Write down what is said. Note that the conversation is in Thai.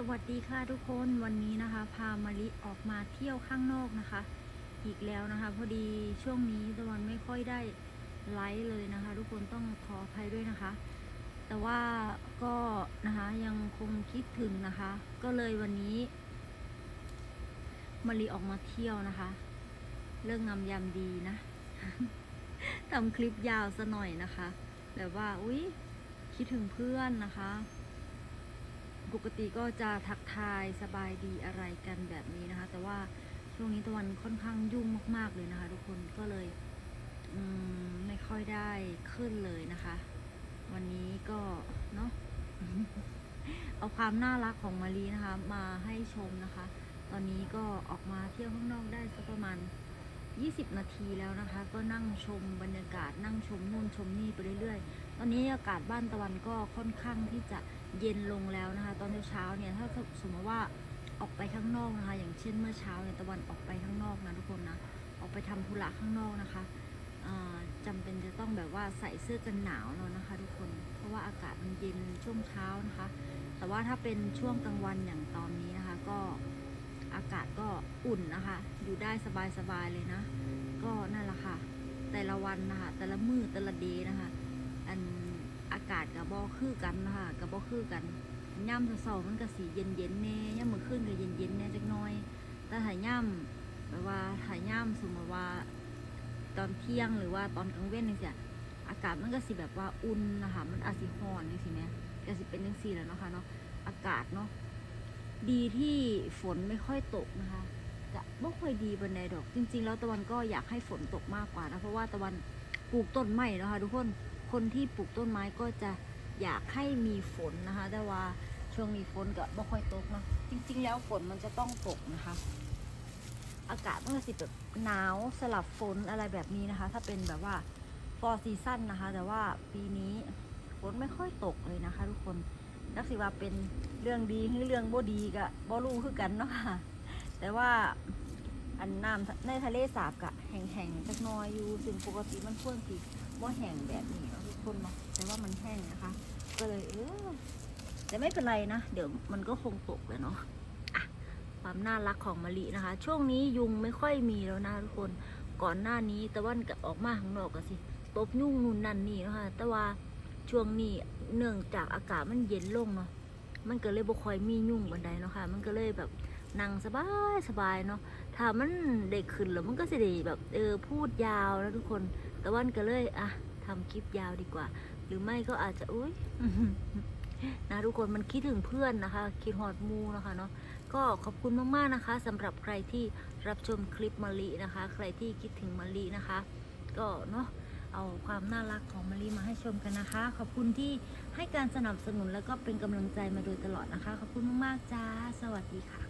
สวัสดีค่ะทุกคนวันนี้นะคะ พามาลิออกมาเที่ยวข้างนอกนะคะ อีกแล้วนะคะ พอดีช่วงนี้ตะวันไม่ค่อยได้ไลฟ์เลยนะคะ ทุกคนต้องขออภัยด้วยนะคะ แต่ว่าก็นะคะยังคงคิดถึงนะคะ ก็เลยวันนี้มาลิออกมาเที่ยวนะคะ เรื่องงามยามดีนะทำคลิปยาวซะหน่อยนะคะแบบว่าอุ๊ยคิดถึงเพื่อนนะคะ ปกติก็จะทักทายสบายดีอะไรกันแบบนี้นะคะ แต่ว่าช่วงนี้ตะวันค่อนข้างยุ่งมาก ๆ เลยนะคะ ทุกคนก็เลยมไม่ค่อยได้ขึ้นเลยนะคะ วันนี้ก็เนาะเอาความน่ารักของมารีนะคะ มาให้ชมนะคะ ตอนนี้ก็ออกมาเที่ยวข้างนอกได้สักประมาณ 20 นาทีแล้วนะคะ ก็นั่งชมบรรยากาศนั่งชมนู่นชมนี่ไปเรื่อยๆ ตอนนี้อากาศบ้านตะวันก็ค่อนข้างที่จะ เย็นลงแล้วนะคะ ตอนเช้าเนี่ยถ้าสมมติว่าออกไปข้างนอกนะคะ อย่างเช่นเมื่อเช้าเนี่ยตะวันออกไปข้างนอกนะทุกคนนะออกไปทำธุระข้างนอกนะคะอ่าจำเป็นจะต้องแบบว่าใส่เสื้อกันหนาวแล้วนะคะ ทุกคนเพราะว่าอากาศมันเย็นช่วงเช้านะคะ แต่ว่าถ้าเป็นช่วงกลางวันอย่างตอนนี้นะคะ ก็อากาศก็อุ่นนะคะ อยู่ได้สบายๆเลยนะ ก็นั่นแหละค่ะ แต่ละวันนะคะ แต่ละมือแต่ละเดย์นะคะ อันากาศกับบอคือกันนะคะกับบอคือกันย่ำเสาๆมันก็สีเย็นเย็นแน่ย่ำมือขึ้นก็เย็นเย็นแน่จักน้อย แต่ถ่ายย่ำแบบว่าถ่ายย่ำสมมติว่าตอนเที่ยงหรือว่าตอนกลางเว้นนี่สิอากาศมันก็สิแบบว่าอุ่นนะคะมันอาจสิฮ้อนนี่สิแม่ก็สิเป็นจังซี่แล้วเนาะค่ะเนาะอากาศเนาะดีที่ฝนไม่ค่อยตกนะคะจะไม่ค่อยดีบนไดดอก จริง ๆ แล้วตะวันก็อยากให้ฝนตกมากกว่านะเพราะว่าตะวันปลูกต้นไม้นะคะทุกคน คนที่ปลูกต้นไม้ก็จะอยากให้มีฝนนะคะ แต่ว่าช่วงนี้ฝนก็ไม่ค่อยตกเนาะจริง ๆ แล้วฝนมันจะต้องตกนะคะ อากาศมันก็สิแบบหนาวสลับฝนอะไรแบบนี้นะคะ ถ้าเป็นแบบว่า for season นะคะ แต่ว่าปีนี้ฝนไม่ค่อยตกเลยนะคะ ทุกคนนักสิว่าเป็นเรื่องดีหรือเรื่องบ่ดีก็บ่รู้คือกันเนาะค่ะแต่ว่า อันน้ำในทะเลสาบกะแห้งๆจักหน้อยอยู่ซึ่งปกติมันควรสิว่าแห้งแบบนี้นะทุกคนเนาะแต่ว่ามันแห้งนะคะ ก็เลยเออแต่ไม่เป็นไรนะ เดี๋ยวมันก็คงตกเลยเนาะอะความน่ารักของมะลินะคะ ช่วงนี้ยุงไม่ค่อยมีแล้วนะทุกคนก่อนหน้านี้ตะวันก็ออกมาข้างนอกก็สิตบยุ่งนู่นนั่นนี่นะคะแต่ว่าช่วงนี้เนื่องจากอากาศมันเย็นลงเนาะมันก็เลยบ่ค่อยมียุ่งบันไดเนาะค่ะมันก็เลยแบบ นั่งสบายสบายเนาะถ้ามันได้ขึ้นแล้วมันก็จะได้แบบเออพูดยาวแล้วทุกคน แต่วันก็เลยอะทำคลิปยาวดีกว่า หรือไม่ก็อาจจะอุ้ยนะทุกคนมันคิดถึงเพื่อนนะคะ คิดหอดมูนะคะเนาะก็ขอบคุณมากๆนะคะสำหรับใครที่รับชมคลิปมะลินะคะ ใครที่คิดถึงมะลินะคะ ก็เนาะเอาความน่ารักของมะลิมาให้ชมกันนะคะ ขอบคุณที่ให้การสนับสนุนแล้วก็เป็นกำลังใจมาโดยตลอดนะคะ ขอบคุณมากๆจ้า สวัสดีค่ะ